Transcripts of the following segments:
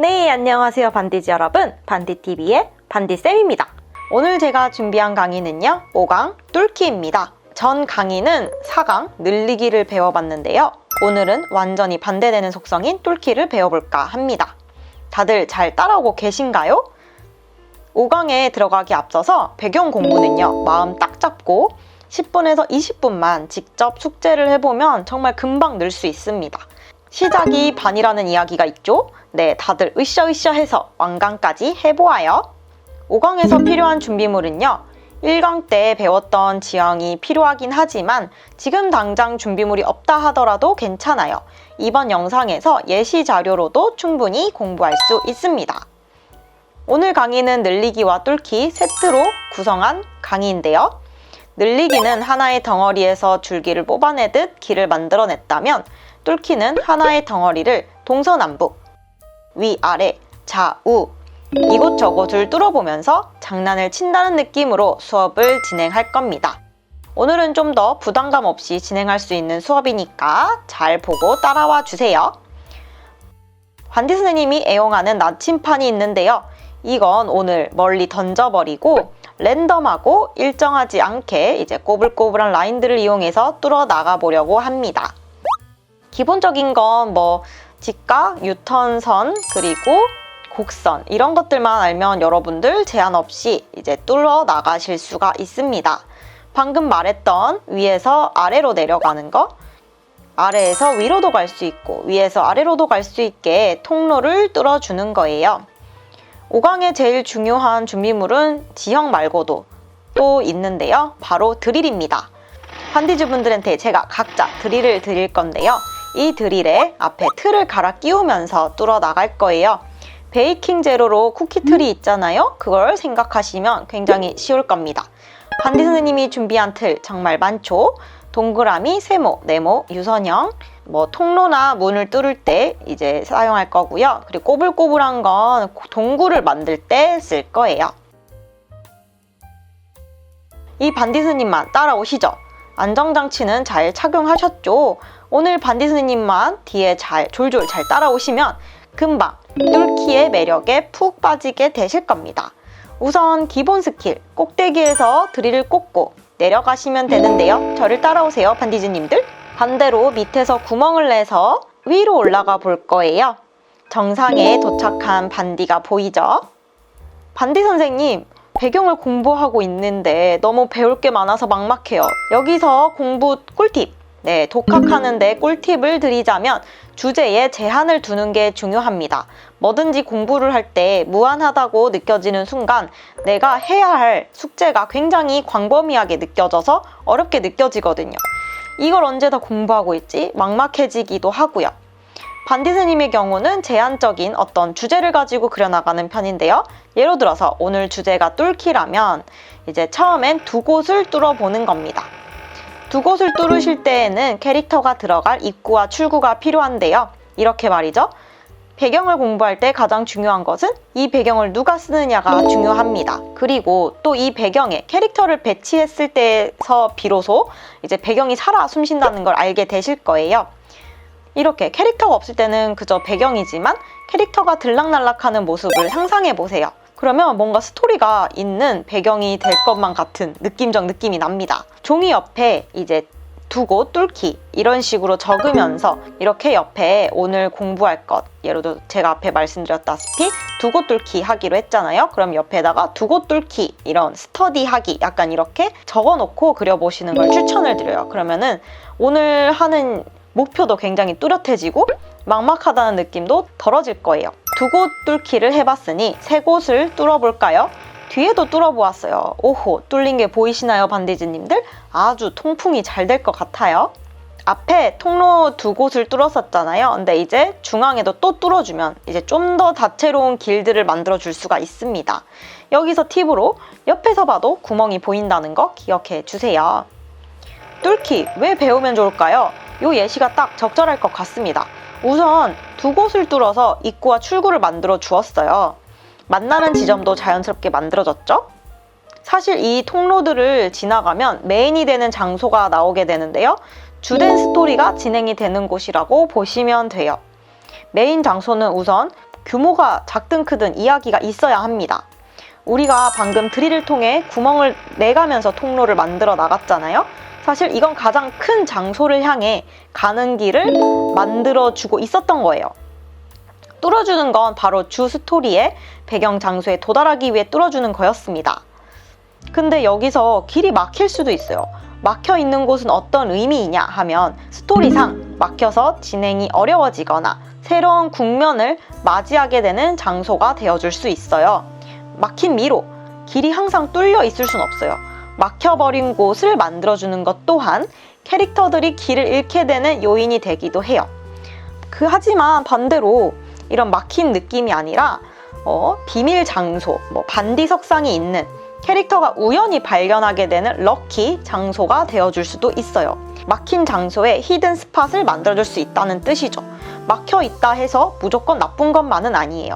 네, 안녕하세요, 반디즈 여러분. 반디TV의 반디쌤입니다. 오늘 제가 준비한 강의는요, 5강 뚫기입니다. 전 강의는 4강 늘리기를 배워봤는데요. 오늘은 완전히 반대되는 속성인 뚫기를 배워볼까 합니다. 다들 잘 따라오고 계신가요? 5강에 들어가기 앞서서 배경 공부는요, 마음 딱 잡고 10분에서 20분만 직접 숙제를 해보면 정말 금방 늘 수 있습니다. 시작이 반이라는 이야기가 있죠? 네, 다들 으쌰으쌰 해서 완강까지 해보아요. 5강에서 필요한 준비물은요. 1강 때 배웠던 지형이 필요하긴 하지만 지금 당장 준비물이 없다 하더라도 괜찮아요. 이번 영상에서 예시 자료로도 충분히 공부할 수 있습니다. 오늘 강의는 늘리기와 뚫기 세트로 구성한 강의인데요. 늘리기는 하나의 덩어리에서 줄기를 뽑아내듯 길을 만들어냈다면 뚫기는 하나의 덩어리를 동서남북, 위아래, 좌우 이곳저곳을 뚫어보면서 장난을 친다는 느낌으로 수업을 진행할 겁니다. 오늘은 좀 더 부담감 없이 진행할 수 있는 수업이니까 잘 보고 따라와 주세요. 관디 선생님이 애용하는 나침판이 있는데요. 이건 오늘 멀리 던져버리고 랜덤하고 일정하지 않게 이제 꼬불꼬불한 라인들을 이용해서 뚫어 나가 보려고 합니다. 기본적인 건 뭐 직각, 유턴선, 그리고 곡선 이런 것들만 알면 여러분들 제한 없이 이제 뚫어 나가실 수가 있습니다. 방금 말했던 위에서 아래로 내려가는 거 아래에서 위로도 갈 수 있고 위에서 아래로도 갈 수 있게 통로를 뚫어주는 거예요. 5강의 제일 중요한 준비물은 지형 말고도 또 있는데요. 바로 드릴입니다. 한디즈 분들한테 제가 각자 드릴을 드릴 건데요. 이 드릴에 앞에 틀을 갈아 끼우면서 뚫어 나갈 거예요. 베이킹 제로로 쿠키 틀이 있잖아요. 그걸 생각하시면 굉장히 쉬울 겁니다. 반디 선생님이 준비한 틀 정말 많죠. 동그라미, 세모, 네모, 유선형, 뭐 통로나 문을 뚫을 때 이제 사용할 거고요. 그리고 꼬불꼬불한 건 동굴을 만들 때 쓸 거예요. 이 반디스님만 따라오시죠. 안정장치는 잘 착용하셨죠? 오늘 반디스님만 뒤에 잘 졸졸 잘 따라오시면 금방 뚫기의 매력에 푹 빠지게 되실 겁니다. 우선 기본 스킬 꼭대기에서 드릴을 꽂고 내려가시면 되는데요. 저를 따라오세요, 반디즈님들. 반대로 밑에서 구멍을 내서 위로 올라가 볼 거예요. 정상에 도착한 반디가 보이죠? 반디 선생님, 배경을 공부하고 있는데 너무 배울 게 많아서 막막해요. 여기서 공부 꿀팁. 네, 독학하는데 꿀팁을 드리자면 주제에 제한을 두는 게 중요합니다. 뭐든지 공부를 할 때 무한하다고 느껴지는 순간 내가 해야 할 숙제가 굉장히 광범위하게 느껴져서 어렵게 느껴지거든요. 이걸 언제 다 공부하고 있지? 막막해지기도 하고요. 반디스님의 경우는 제한적인 어떤 주제를 가지고 그려나가는 편인데요. 예로 들어서 오늘 주제가 뚫기라면 이제 처음엔 두 곳을 뚫어보는 겁니다. 두 곳을 뚫으실 때에는 캐릭터가 들어갈 입구와 출구가 필요한데요. 이렇게 말이죠. 배경을 공부할 때 가장 중요한 것은 이 배경을 누가 쓰느냐가 중요합니다. 그리고 또 이 배경에 캐릭터를 배치했을 때서 비로소 이제 배경이 살아 숨쉰다는 걸 알게 되실 거예요. 이렇게 캐릭터가 없을 때는 그저 배경이지만 캐릭터가 들락날락하는 모습을 상상해 보세요. 그러면 뭔가 스토리가 있는 배경이 될 것만 같은 느낌적 느낌이 납니다. 종이 옆에 이제 두고 뚫기 이런 식으로 적으면서 이렇게 옆에 오늘 공부할 것 예를 들어 제가 앞에 말씀드렸다시피 두고 뚫기 하기로 했잖아요 그럼 옆에다가 두고 뚫기 이런 스터디 하기 약간 이렇게 적어놓고 그려보시는 걸 추천을 드려요 그러면은 오늘 하는 목표도 굉장히 뚜렷해지고 막막하다는 느낌도 덜어질 거예요. 두 곳 뚫기를 해봤으니 세 곳을 뚫어볼까요? 뒤에도 뚫어보았어요. 오호, 뚫린 게 보이시나요, 반디즈님들? 아주 통풍이 잘 될 것 같아요. 앞에 통로 두 곳을 뚫었었잖아요. 근데 이제 중앙에도 또 뚫어주면 이제 좀 더 다채로운 길들을 만들어 줄 수가 있습니다. 여기서 팁으로 옆에서 봐도 구멍이 보인다는 거 기억해 주세요. 뚫기 왜 배우면 좋을까요? 이 예시가 딱 적절할 것 같습니다. 우선 두 곳을 뚫어서 입구와 출구를 만들어 주었어요. 만나는 지점도 자연스럽게 만들어졌죠? 사실 이 통로들을 지나가면 메인이 되는 장소가 나오게 되는데요. 주된 스토리가 진행이 되는 곳이라고 보시면 돼요. 메인 장소는 우선 규모가 작든 크든 이야기가 있어야 합니다. 우리가 방금 드릴을 통해 구멍을 내가면서 통로를 만들어 나갔잖아요. 사실 이건 가장 큰 장소를 향해 가는 길을 만들어 주고 있었던 거예요. 뚫어주는 건 바로 주 스토리의 배경 장소에 도달하기 위해 뚫어주는 거였습니다. 근데 여기서 길이 막힐 수도 있어요. 막혀 있는 곳은 어떤 의미이냐 하면 스토리상 막혀서 진행이 어려워지거나 새로운 국면을 맞이하게 되는 장소가 되어줄 수 있어요. 막힌 미로, 길이 항상 뚫려 있을 순 없어요. 막혀버린 곳을 만들어주는 것 또한 캐릭터들이 길을 잃게 되는 요인이 되기도 해요. 그 하지만 반대로 이런 막힌 느낌이 아니라 어, 비밀 장소, 뭐 반디 석상이 있는 캐릭터가 우연히 발견하게 되는 럭키 장소가 되어줄 수도 있어요. 막힌 장소에 히든 스팟을 만들어줄 수 있다는 뜻이죠. 막혀 있다 해서 무조건 나쁜 것만은 아니에요.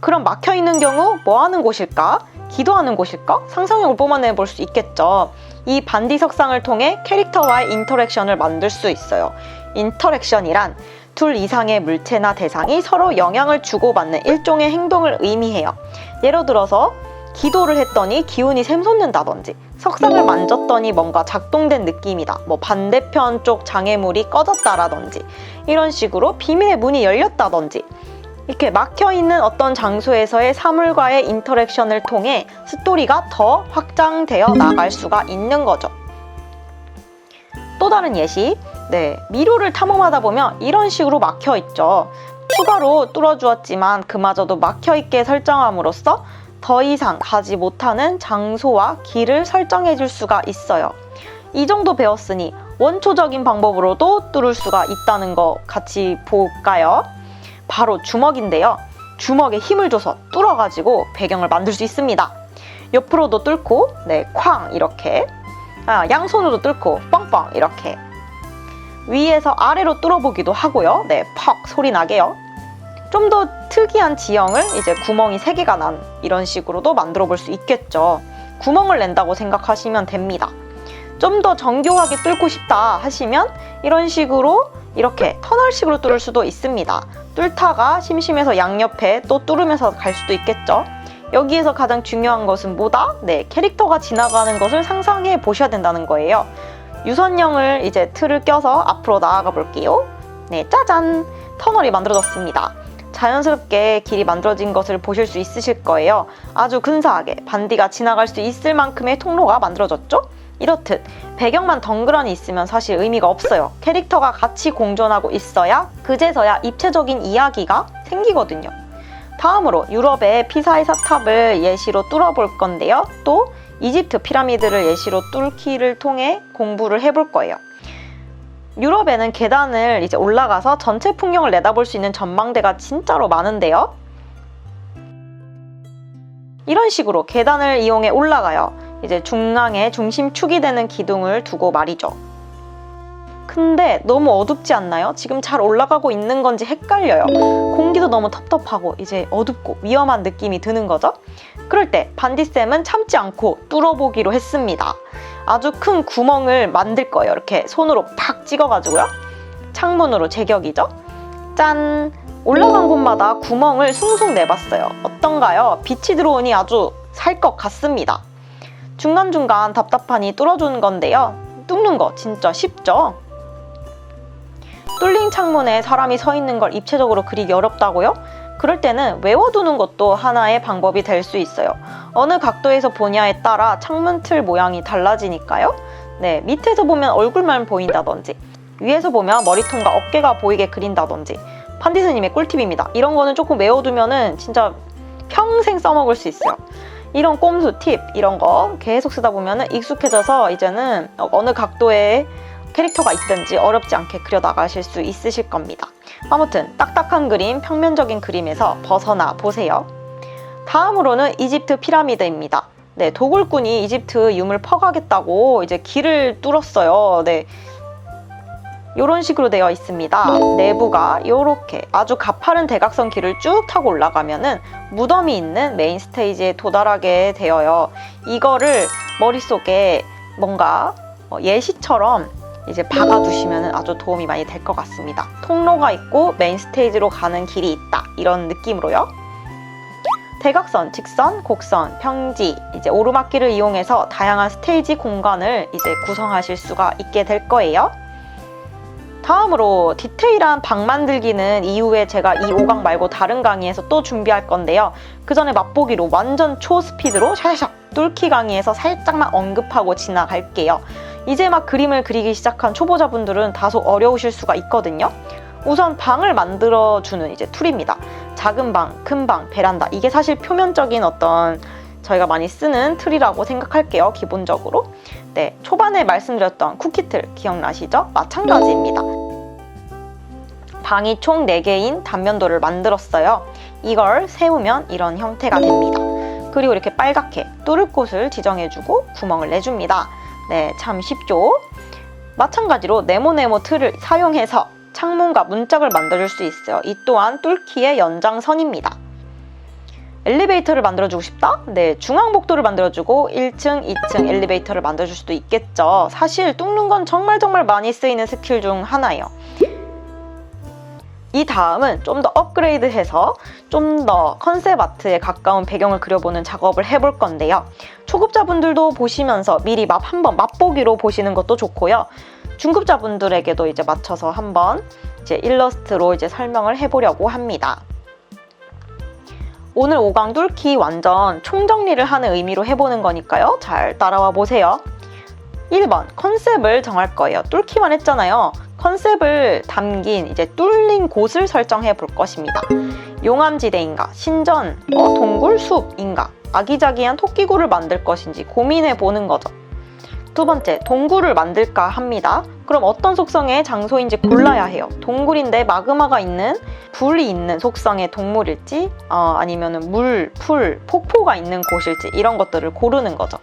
그럼 막혀 있는 경우 뭐 하는 곳일까? 기도하는 곳일까? 상상력을 뿜어내 볼 수 있겠죠. 이 반디 석상을 통해 캐릭터와의 인터랙션을 만들 수 있어요. 인터랙션이란 둘 이상의 물체나 대상이 서로 영향을 주고받는 일종의 행동을 의미해요. 예를 들어서 기도를 했더니 기운이 샘솟는다든지 석상을 만졌더니 뭔가 작동된 느낌이다. 뭐 반대편 쪽 장애물이 꺼졌다라든지 이런 식으로 비밀의 문이 열렸다든지 이렇게 막혀 있는 어떤 장소에서의 사물과의 인터랙션을 통해 스토리가 더 확장되어 나갈 수가 있는 거죠. 또 다른 예시, 네, 미로를 탐험하다 보면 이런 식으로 막혀 있죠. 추가로 뚫어주었지만 그마저도 막혀 있게 설정함으로써 더 이상 가지 못하는 장소와 길을 설정해 줄 수가 있어요. 이 정도 배웠으니 원초적인 방법으로도 뚫을 수가 있다는 거 같이 볼까요? 바로 주먹인데요. 주먹에 힘을 줘서 뚫어가지고 배경을 만들 수 있습니다. 옆으로도 뚫고, 네, 쾅 이렇게. 아, 양손으로 뚫고, 뻥뻥 이렇게. 위에서 아래로 뚫어보기도 하고요. 네, 퍽 소리 나게요. 좀 더 특이한 지형을 이제 구멍이 3개가 난 이런 식으로도 만들어 볼 수 있겠죠. 구멍을 낸다고 생각하시면 됩니다. 좀 더 정교하게 뚫고 싶다 하시면 이런 식으로 이렇게 터널식으로 뚫을 수도 있습니다. 뚫다가 심심해서 양옆에 또 뚫으면서 갈 수도 있겠죠. 여기에서 가장 중요한 것은 뭐다? 네, 캐릭터가 지나가는 것을 상상해 보셔야 된다는 거예요. 유선형을 이제 틀을 껴서 앞으로 나아가 볼게요. 네, 짜잔! 터널이 만들어졌습니다. 자연스럽게 길이 만들어진 것을 보실 수 있으실 거예요. 아주 근사하게 반디가 지나갈 수 있을 만큼의 통로가 만들어졌죠? 이렇듯 배경만 덩그러니 있으면 사실 의미가 없어요. 캐릭터가 같이 공존하고 있어야 그제서야 입체적인 이야기가 생기거든요. 다음으로 유럽의 피사의 사탑을 예시로 뚫어볼 건데요. 또 이집트 피라미드를 예시로 뚫기를 통해 공부를 해볼 거예요. 유럽에는 계단을 이제 올라가서 전체 풍경을 내다볼 수 있는 전망대가 진짜로 많은데요. 이런 식으로 계단을 이용해 올라가요. 이제 중앙에 중심축이 되는 기둥을 두고 말이죠. 근데 너무 어둡지 않나요? 지금 잘 올라가고 있는 건지 헷갈려요. 공기도 너무 텁텁하고 이제 어둡고 위험한 느낌이 드는 거죠. 그럴 때 반디쌤은 참지 않고 뚫어보기로 했습니다. 아주 큰 구멍을 만들 거예요. 이렇게 손으로 팍 찍어가지고요. 창문으로 제격이죠. 짠! 올라간 곳마다 구멍을 숭숭 내봤어요. 어떤가요? 빛이 들어오니 아주 살 것 같습니다. 중간중간 답답하니 뚫어주는 건데요. 뚫는 거 진짜 쉽죠? 뚫린 창문에 사람이 서 있는 걸 입체적으로 그리기 어렵다고요? 그럴 때는 외워두는 것도 하나의 방법이 될 수 있어요. 어느 각도에서 보냐에 따라 창문 틀 모양이 달라지니까요. 네, 밑에서 보면 얼굴만 보인다든지, 위에서 보면 머리통과 어깨가 보이게 그린다든지, 판디스님의 꿀팁입니다. 이런 거는 조금 외워두면은 진짜 평생 써먹을 수 있어요. 이런 꼼수 팁, 이런 거 계속 쓰다 보면은 익숙해져서 이제는 어느 각도에 캐릭터가 있든지 어렵지 않게 그려 나가실 수 있으실 겁니다. 아무튼 딱딱한 그림, 평면적인 그림에서 벗어나 보세요. 다음으로는 이집트 피라미드입니다. 네, 도굴꾼이 이집트 유물 퍼가겠다고 이제 길을 뚫었어요. 네. 이런 식으로 되어 있습니다. 내부가 이렇게 아주 가파른 대각선 길을 쭉 타고 올라가면은 무덤이 있는 메인 스테이지에 도달하게 되어요. 이거를 머릿속에 뭔가 어, 예시처럼 이제 박아두시면 아주 도움이 많이 될 것 같습니다. 통로가 있고 메인 스테이지로 가는 길이 있다. 이런 느낌으로요. 대각선, 직선, 곡선, 평지, 이제 오르막길을 이용해서 다양한 스테이지 공간을 이제 구성하실 수가 있게 될 거예요. 다음으로 디테일한 방 만들기는 이후에 제가 이 5강 말고 다른 강의에서 또 준비할 건데요. 그 전에 맛보기로 완전 초스피드로 샤샥 뚫기 강의에서 살짝만 언급하고 지나갈게요. 이제 막 그림을 그리기 시작한 초보자분들은 다소 어려우실 수가 있거든요. 우선 방을 만들어주는 이제 툴입니다. 작은 방, 큰 방, 베란다. 이게 사실 표면적인 어떤 저희가 많이 쓰는 틀이라고 생각할게요. 기본적으로. 네, 초반에 말씀드렸던 쿠키틀 기억나시죠? 마찬가지입니다. 방이 총 4개인 단면도를 만들었어요. 이걸 세우면 이런 형태가 됩니다. 그리고 이렇게 빨갛게 뚫을 곳을 지정해주고 구멍을 내줍니다. 네, 참 쉽죠? 마찬가지로 네모네모 틀을 사용해서 창문과 문짝을 만들어줄 수 있어요. 이 또한 뚫기의 연장선입니다. 엘리베이터를 만들어주고 싶다? 네, 중앙복도를 만들어주고 1층, 2층 엘리베이터를 만들어줄 수도 있겠죠. 사실 뚫는 건 정말 정말 많이 쓰이는 스킬 중 하나예요. 이 다음은 좀 더 업그레이드해서 좀 더 컨셉 아트에 가까운 배경을 그려보는 작업을 해볼 건데요. 초급자분들도 보시면서 미리 맛 한번 맛보기로 보시는 것도 좋고요. 중급자분들에게도 이제 맞춰서 한번 이제 일러스트로 이제 설명을 해보려고 합니다. 오늘 5강 뚫기 완전 총정리를 하는 의미로 해보는 거니까요. 잘 따라와 보세요. 1번 컨셉을 정할 거예요. 뚫기만 했잖아요. 컨셉을 담긴 이제 뚫린 곳을 설정해 볼 것입니다. 용암지대인가, 신전, 어, 동굴, 숲인가, 아기자기한 토끼굴을 만들 것인지 고민해 보는 거죠. 두 번째, 동굴을 만들까 합니다. 그럼 어떤 속성의 장소인지 골라야 해요. 동굴인데 마그마가 있는, 불이 있는 속성의 동물일지, 어, 아니면 물, 풀, 폭포가 있는 곳일지 이런 것들을 고르는 거죠.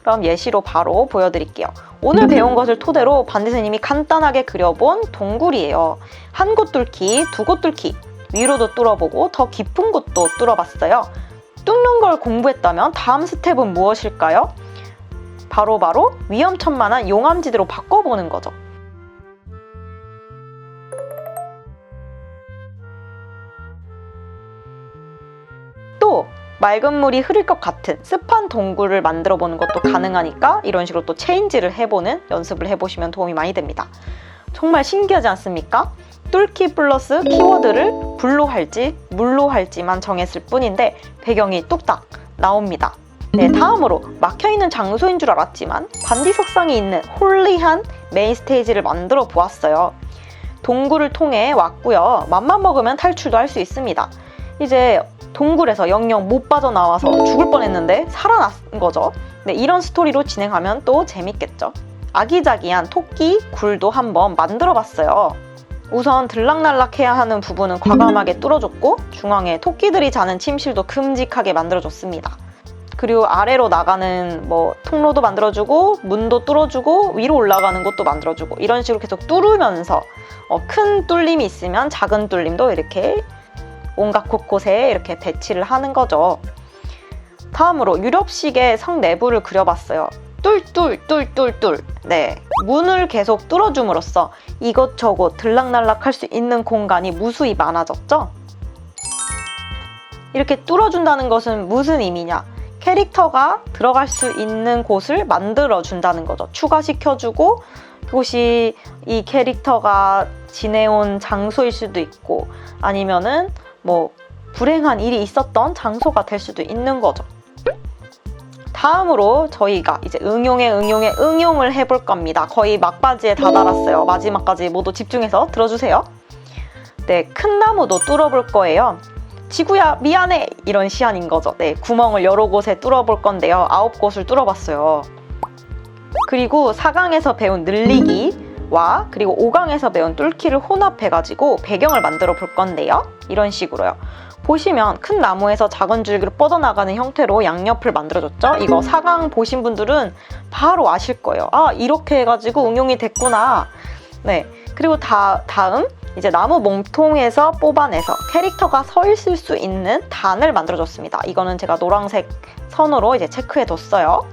그럼 예시로 바로 보여드릴게요. 오늘 배운 것을 토대로 반디스님이 간단하게 그려본 동굴이에요. 한 곳 뚫기, 두 곳 뚫기, 위로도 뚫어보고 더 깊은 곳도 뚫어봤어요. 뚫는 걸 공부했다면 다음 스텝은 무엇일까요? 바로바로 바로 위험천만한 용암지대로 바꿔보는 거죠. 또 맑은 물이 흐를 것 같은 습한 동굴을 만들어 보는 것도 가능하니까 이런 식으로 또 체인지를 해보는 연습을 해보시면 도움이 많이 됩니다. 정말 신기하지 않습니까? 뚫기 플러스 키워드를 불로 할지 물로 할지만 정했을 뿐인데 배경이 뚝딱 나옵니다. 네, 다음으로 막혀있는 장소인 줄 알았지만 반디 석상이 있는 홀리한 메인 스테이지를 만들어 보았어요. 동굴을 통해 왔고요. 맘만 먹으면 탈출도 할 수 있습니다. 이제 동굴에서 영영 못 빠져나와서 죽을 뻔했는데 살아난 거죠. 네, 이런 스토리로 진행하면 또 재밌겠죠. 아기자기한 토끼 굴도 한번 만들어 봤어요. 우선 들락날락해야 하는 부분은 과감하게 뚫어줬고 중앙에 토끼들이 자는 침실도 큼직하게 만들어줬습니다. 그리고 아래로 나가는 뭐 통로도 만들어주고 문도 뚫어주고 위로 올라가는 곳도 만들어주고 이런 식으로 계속 뚫으면서 어, 큰 뚫림이 있으면 작은 뚫림도 이렇게 온갖 곳곳에 이렇게 배치를 하는 거죠. 다음으로 유럽식의 성 내부를 그려봤어요. 뚫뚫 뚫뚫뚫 네 문을 계속 뚫어줌으로써 이것저것 들락날락 할 수 있는 공간이 무수히 많아졌죠. 이렇게 뚫어준다는 것은 무슨 의미냐? 캐릭터가 들어갈 수 있는 곳을 만들어 준다는 거죠. 추가시켜주고 그곳이 이 캐릭터가 지내온 장소일 수도 있고 아니면은 뭐 불행한 일이 있었던 장소가 될 수도 있는 거죠. 다음으로 저희가 이제 응용에 응용에 응용을 해볼 겁니다. 거의 막바지에 다다랐어요. 마지막까지 모두 집중해서 들어주세요. 네, 큰 나무도 뚫어볼 거예요. 지구야 미안해 이런 시안인 거죠. 네, 구멍을 여러 곳에 뚫어볼 건데요. 아홉 곳을 뚫어봤어요. 그리고 4강에서 배운 늘리기와 그리고 5강에서 배운 뚫기를 혼합해가지고 배경을 만들어 볼 건데요. 이런 식으로요. 보시면 큰 나무에서 작은 줄기로 뻗어나가는 형태로 양옆을 만들어줬죠. 이거 4강 보신 분들은 바로 아실 거예요. 아 이렇게 해가지고 응용이 됐구나. 네. 그리고 다, 다음 이제 나무 몸통에서 뽑아내서 캐릭터가 서 있을 수 있는 단을 만들어줬습니다. 이거는 제가 노란색 선으로 이제 체크해 뒀어요.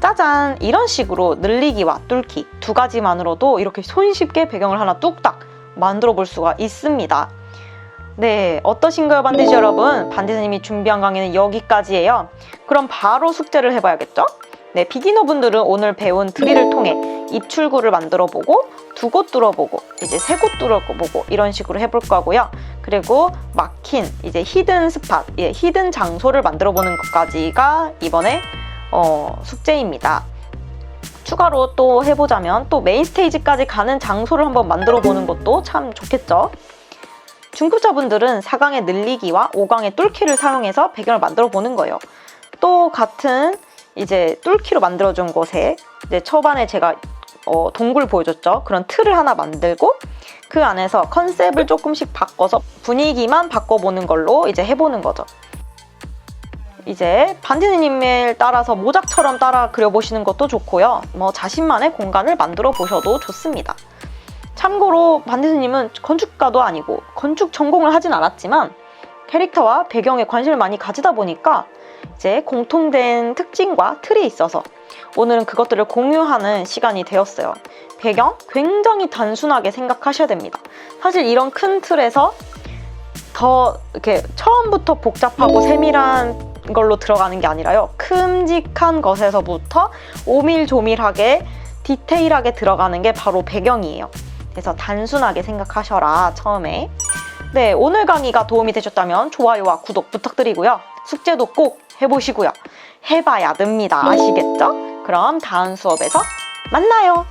짜잔 이런 식으로 늘리기와 뚫기 두 가지만으로도 이렇게 손쉽게 배경을 하나 뚝딱 만들어 볼 수가 있습니다. 네, 어떠신가요, 반디즈 여러분? 반디즈님이 준비한 강의는 여기까지예요. 그럼 바로 숙제를 해봐야겠죠? 네, 비기너 분들은 오늘 배운 트리를 통해 입출구를 만들어 보고 두 곳 뚫어보고 이제 세 곳 뚫어보고 이런 식으로 해볼 거고요. 그리고 막힌 이제 히든 스팟, 예, 히든 장소를 만들어 보는 것까지가 이번에 어, 숙제입니다. 추가로 또 해보자면 또 메인 스테이지까지 가는 장소를 한번 만들어 보는 것도 참 좋겠죠. 중급자분들은 4강의 늘리기와 5강의 뚫기를 사용해서 배경을 만들어 보는 거예요. 또 같은 이제 뚫기로 만들어준 곳에 이제 초반에 제가 어, 동굴 보여줬죠. 그런 틀을 하나 만들고 그 안에서 컨셉을 조금씩 바꿔서 분위기만 바꿔보는 걸로 이제 해보는 거죠. 이제 반디느님을 따라서 모작처럼 따라 그려보시는 것도 좋고요. 뭐 자신만의 공간을 만들어 보셔도 좋습니다. 참고로 반디스님은 건축가도 아니고 건축 전공을 하진 않았지만 캐릭터와 배경에 관심을 많이 가지다 보니까 이제 공통된 특징과 틀이 있어서 오늘은 그것들을 공유하는 시간이 되었어요. 배경 굉장히 단순하게 생각하셔야 됩니다. 사실 이런 큰 틀에서 더 이렇게 처음부터 복잡하고 세밀한 걸로 들어가는 게 아니라요. 큼직한 것에서부터 오밀조밀하게 디테일하게 들어가는 게 바로 배경이에요. 그래서 단순하게 생각하셔라 처음에 네 오늘 강의가 도움이 되셨다면 좋아요와 구독 부탁드리고요 숙제도 꼭 해보시고요. 해봐야 됩니다. 아시겠죠? 그럼 다음 수업에서 만나요